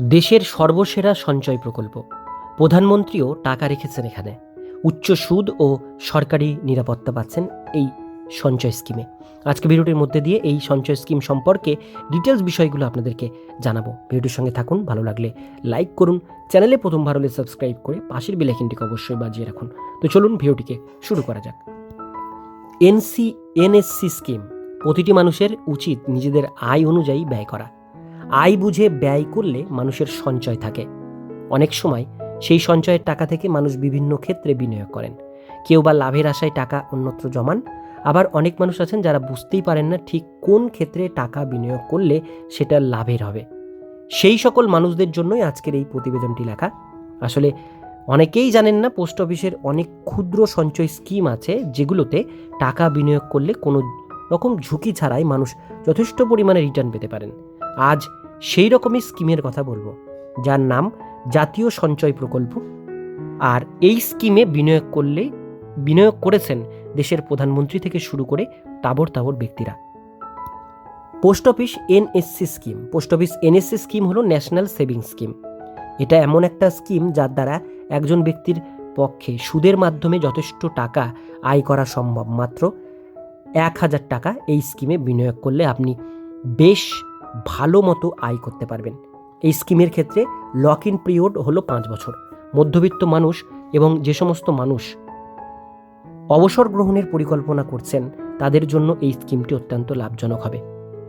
দেশের সর্বসেরা সঞ্চয় প্রকল্প। প্রধানমন্ত্রীও টাকা রেখেছেন এখানে। উচ্চ সুদ ও সরকারি নিরাপত্তা পাচ্ছেন এই সঞ্চয় স্কিমে। আজকে ভিডিওটির মধ্যে দিয়ে এই সঞ্চয় স্কিম সম্পর্কে ডিটেলস বিষয়গুলো আপনাদেরকে জানাব। ভিডিওটির সঙ্গে থাকুন, ভালো লাগলে লাইক করুন, চ্যানেলে প্রথমবার হলে সাবস্ক্রাইব করে পাশের বেলাইকিনটিকে অবশ্যই বাজিয়ে রাখুন। তো চলুন ভিডিওটিকে শুরু করা যাক। এনসি, এনএসসি স্কিম প্রতিটি মানুষের উচিত নিজেদের আয় অনুযায়ী ব্যয় করা। আয় বুঝে ব্যয় করলে মানুষের সঞ্চয় থাকে। অনেক সময় সেই সঞ্চয়ের টাকা থেকে মানুষ বিভিন্ন ক্ষেত্রে বিনিয়োগ করেন। কেউ বা লাভের আশায় টাকা অন্যত্র জমান। আবার অনেক মানুষ আছেন যারা বুঝতেই পারেন না ঠিক কোন ক্ষেত্রে টাকা বিনিয়োগ করলে সেটা লাভের হবে। সেই সকল মানুষদের জন্যই আজকের এই প্রতিবেদনটি লেখা। আসলে অনেকেই জানেন না পোস্ট অফিসের অনেক ক্ষুদ্র সঞ্চয় স্কিম আছে যেগুলোতে টাকা বিনিয়োগ করলে কোনো রকম ঝুঁকি ছাড়াই মানুষ যথেষ্ট পরিমাণে রিটার্ন পেতে পারেন। আজ সেই রকমই স্কিমের কথা বলব, যার নাম জাতীয় সঞ্চয় প্রকল্প। আর এই স্কিমে বিনিয়োগ করলে, বিনিয়োগ করেছেন দেশের প্রধানমন্ত্রী থেকে শুরু করে তাবর তাবর ব্যক্তিরা। Post office NSC scheme. Post office NSC scheme হলো ন্যাশনাল সেভিং স্কিম। এটা এমন একটা স্কিম যার দ্বারা একজন ব্যক্তির পক্ষে সুদের মাধ্যমে যথেষ্ট টাকা আয় করা সম্ভব। মাত্র এক হাজার টাকা এই স্কিমে বিনিয়োগ করলে আপনি বেশ ভালো মতো আয় করতে পারবেন। এই স্কিমের ক্ষেত্রে লক ইন পিরিয়ড হলো পাঁচ বছর। মধ্যবিত্ত মানুষ এবং যে সমস্ত মানুষ অবসর গ্রহণের পরিকল্পনা করছেন, তাদের জন্য এই স্কিমটি অত্যন্ত লাভজনক হবে।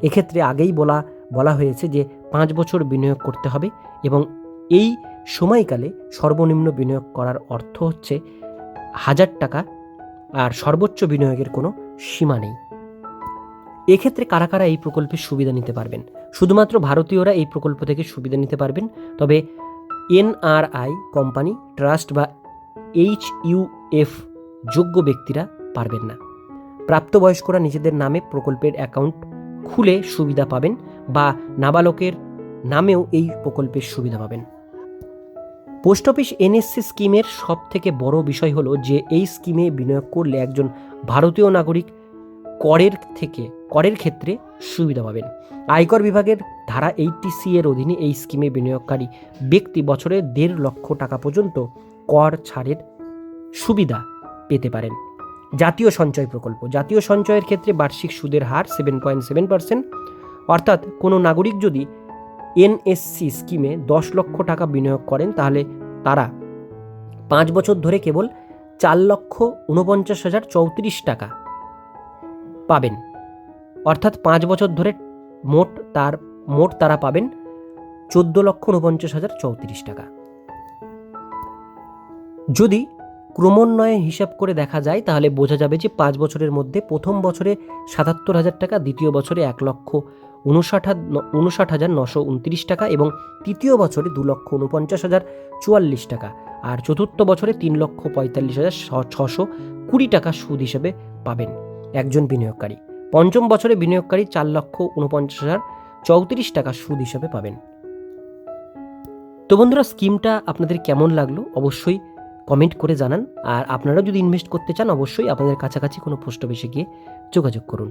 এক্ষেত্রে আগেই বলা বলা হয়েছে যে পাঁচ বছর বিনিয়োগ করতে হবে এবং এই সময়কালে সর্বনিম্ন বিনিয়োগ করার অর্থ হচ্ছে হাজার টাকা আর সর্বোচ্চ বিনিয়োগের কোনো সীমা নেই। এক্ষেত্রে কারা কারা এই প্রকল্পের সুবিধা নিতে পারবেন? শুধুমাত্র ভারতীয়রা এই প্রকল্প থেকে সুবিধা নিতে পারবেন? তবে এনআরআই কোম্পানি, ট্রাস্ট বা এইচ ইউএফ যোগ্য ব্যক্তিরা পারবেন না। প্রাপ্তবয়স্করা নিজেদের নামে প্রকল্পের অ্যাকাউন্ট খুলে সুবিধা পাবেন বা নাবালকের নামেও এই প্রকল্পের সুবিধা পাবেন। পোস্ট অফিস এনএসসি স্কিমের সব থেকে বড় বিষয় হলো যে এই স্কিমে বিনিয়োগ করলে একজন ভারতীয় নাগরিক করের থেকে করের ক্ষেত্রে সুবিধা পাবেন। আয়কর বিভাগের ধারা এইটটি সি এর অধীনে এই স্কিমে বিনিয়োগকারী ব্যক্তি বছরে দেড় লক্ষ টাকা পর্যন্ত কর ছাড়ের সুবিধা পেতে পারেন। জাতীয় সঞ্চয় প্রকল্প। জাতীয় সঞ্চয়ের ক্ষেত্রে বার্ষিক সুদের হার সেভেন পয়েন্ট সেভেন পার্সেন্ট। অর্থাৎ কোনো নাগরিক যদি এনএসসি স্কিমে দশ লক্ষ টাকা বিনিয়োগ করেন, তাহলে তারা পাঁচ বছর ধরে কেবল চার লক্ষ উনপঞ্চাশ হাজার চৌত্রিশ টাকা পাবেন। অর্থাৎ পাঁচ বছর ধরে মোট তার, মোট তারা পাবেন চোদ্দ লক্ষ উনপঞ্চাশ হাজার চৌত্রিশ টাকা। যদি ক্রমান্বয়ে হিসাব করে দেখা যায়, তাহলে বোঝা যাবে যে পাঁচ বছরের মধ্যে প্রথম বছরে সাতাত্তর হাজার টাকা, দ্বিতীয় বছরে এক লক্ষ উনষাট উনষাট হাজার নশো উনত্রিশ টাকা এবং তৃতীয় বছরে দু লক্ষ উনপঞ্চাশ হাজার চুয়াল্লিশ টাকা। আর চতুর্থ বছরে তিন লক্ষ পঁয়তাল্লিশ হাজার ছশো কুড়ি টাকা সুদ হিসেবে পাবেন একজন বিনিয়োগকারী। পঞ্চম বছরে বিনিয়োগকারী চার লক্ষ উনপঞ্চাশ হাজার চৌত্রিশ টাকা সুদ হিসাবে পাবেন। তো বন্ধুরা, স্কিমটা আপনাদের কেমন লাগল অবশ্যই কমেন্ট করে জানান, আর আপনারা যদি ইনভেস্ট করতে চান অবশ্যই আপনাদের কাছাকাছি কোনো পোস্ট অফিসে গিয়ে যোগাযোগ করুন।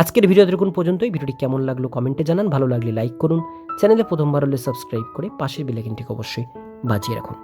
আজকের ভিডিও দেখুন পর্যন্তই। ভিডিওটি কেমন লাগল কমেন্টে জানান, ভালো লাগলে লাইক করুন। চ্যানেলে প্রথমবার হলে সাবস্ক্রাইব করে পাশের বেলাইকিনটিকে অবশ্যই বাজিয়ে রাখুন।